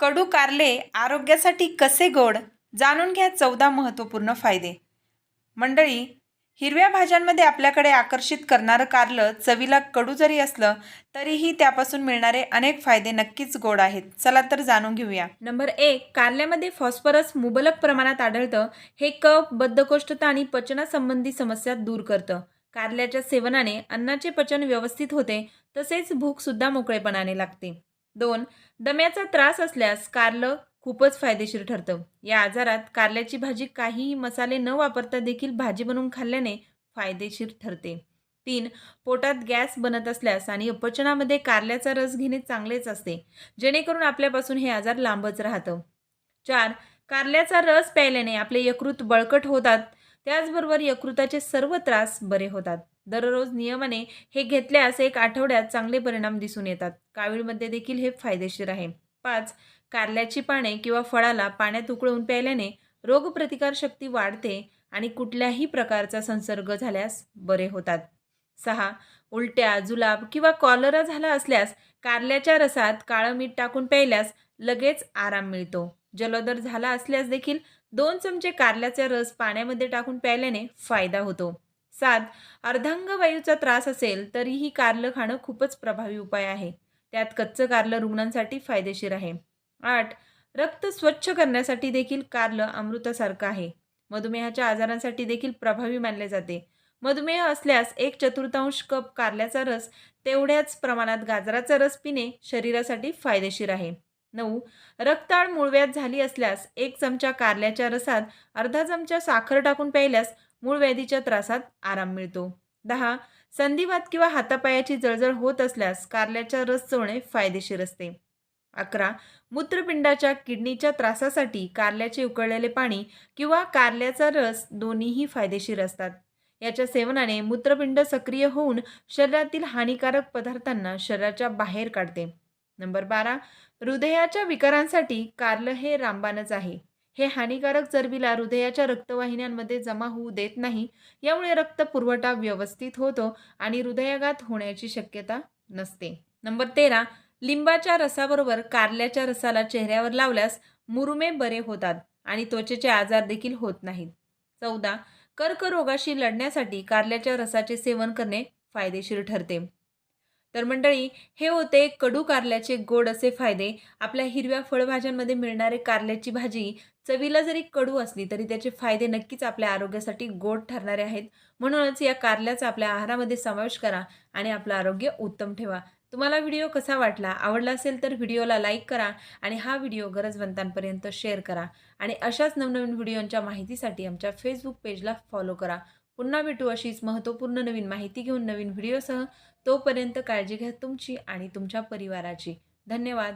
कडू कारले आरोग्यासाठी कसे गोड? जाणून घ्या चौदा महत्त्वपूर्ण फायदे. मंडळी हिरव्या भाज्यांमध्ये आपल्याकडे आकर्षित करणारं कारलं चवीला कडू जरी असलं तरीही त्यापासून मिळणारे अनेक फायदे नक्कीच गोड आहेत. चला तर जाणून घेऊया. नंबर एक कारल्यामध्ये फॉस्फरस मुबलक प्रमाणात आढळतं. हे कफ बद्धकोष्ठता आणि पचनासंबंधी समस्या दूर करतं. कारल्याच्या सेवनाने अन्नाचे पचन व्यवस्थित होते तसेच भूकसुद्धा मोकळेपणाने लागते. दोन दम्याचा त्रास असल्यास कारलं खूपच फायदेशीर ठरतं. या आजारात कारल्याची भाजी काहीही मसाले न वापरता देखील भाजी बनवून खाल्ल्याने फायदेशीर ठरते. तीन पोटात गॅस बनत असल्यास आणि अपचनामध्ये कारल्याचा रस घेणे चांगलेच असते जेणेकरून आपल्यापासून हे आजार लांबच राहतं. चार कारल्याचा रस प्यायल्याने आपले यकृत बळकट होतात त्याचबरोबर यकृताचे सर्व त्रास बरे होतात. दररोज नियमाने हे घेतल्यास एक आठवड्यात चांगले परिणाम दिसून येतात. कावीळमध्ये देखील हे फायदेशीर आहे. पाच कारल्याची पाने किंवा फळाला पाण्यात उकळून प्यायल्याने रोगप्रतिकारशक्ती वाढते आणि कुठल्याही प्रकारचा संसर्ग झाल्यास बरे होतात. सहा उलट्या जुलाब किंवा कॉलरा झाला असल्यास कारल्याच्या रसात काळं मीठ टाकून प्यायल्यास लगेच आराम मिळतो. जलोदर झाला असल्यास देखील दोन चमचे कारल्याचा रस पाण्यामध्ये टाकून प्यायल्याने फायदा होतो. सात अर्धांगवायूचा त्रास असेल तरीही कारलं खाणं खूपच प्रभावी उपाय आहे. त्यात कच्चं कारलं रुग्णांसाठी फायदेशीर आहे. आठ रक्त स्वच्छ करण्यासाठी देखील कारलं अमृतासारखं आहे. मधुमेहाच्या आजारांसाठी देखील प्रभावी मानले जाते. मधुमेह असल्यास एक चतुर्थांश कप कारल्याचा रस तेवढ्याच प्रमाणात गाजराचा रस पिणे शरीरासाठी फायदेशीर आहे. नऊ. रक्ताळ मूळव्याध झाली असल्यास एक चमचा कारल्याच्या रसात अर्धा चमचा साखर टाकून प्यायल्यास मूळव्याधीच्या त्रासात आराम मिळतो. दहा. संधिवात किंवा हातापायाची जळजळ होत असल्यास कारल्याचा रस चोळणे फायदेशीर असते. अकरा. मूत्रपिंडाच्या किडनीच्या त्रासासाठी कारल्याचे उकळलेले पाणी किंवा कारल्याचा रस दोन्हीही फायदेशीर असतात. याच्या सेवनाने मूत्रपिंड सक्रिय होऊन शरीरातील हानिकारक पदार्थांना शरीराच्या बाहेर काढते. नंबर बारा. हृदयाच्या विकारांसाठी कारलं हे रामबाणच आहे. हे हानिकारक चरबीला हृदयाच्या रक्तवाहिन्यांमध्ये जमा होऊ देत नाही यामुळे रक्त पुरवठा व्यवस्थित होतो आणि हृदयाघात होण्याची शक्यता नसते. नंबर तेरा लिंबाच्या रसाबरोबर कारल्याच्या रसाला चेहऱ्यावर लावल्यास मुरुमे बरे होतात आणि त्वचेचे आजार देखील होत नाहीत. चौदा कर्करोगाशी लढण्यासाठी कारल्याच्या रसाचे सेवन करणे फायदेशीर ठरते. तर मंडळी हे होते कडू कारल्याचे गोड असे फायदे. आपल्या हिरव्या फळभाज्यांमध्ये मिळणारे कारल्याची भाजी चवीला जरी कडू असली तरी त्याचे फायदे नक्कीच आपल्या आरोग्यासाठी गोड ठरणारे आहेत. म्हणूनच या कारल्याचा आपल्या आहारामध्ये समावेश करा आणि आपलं आरोग्य उत्तम ठेवा. तुम्हाला व्हिडिओ कसा वाटला आवडला असेल तर व्हिडिओला लाईक करा आणि हा व्हिडिओ गरजवंतांपर्यंत शेअर करा. आणि अशाच नवनवीन व्हिडिओंच्या माहितीसाठी आमच्या फेसबुक पेजला फॉलो करा. पुन्हा भेटू अशीच महत्त्वपूर्ण नवीन माहिती घेऊन नवीन व्हिडिओसह. तोपर्यंत काळजी घ्या तुमची आणि तुमच्या परिवाराची. धन्यवाद.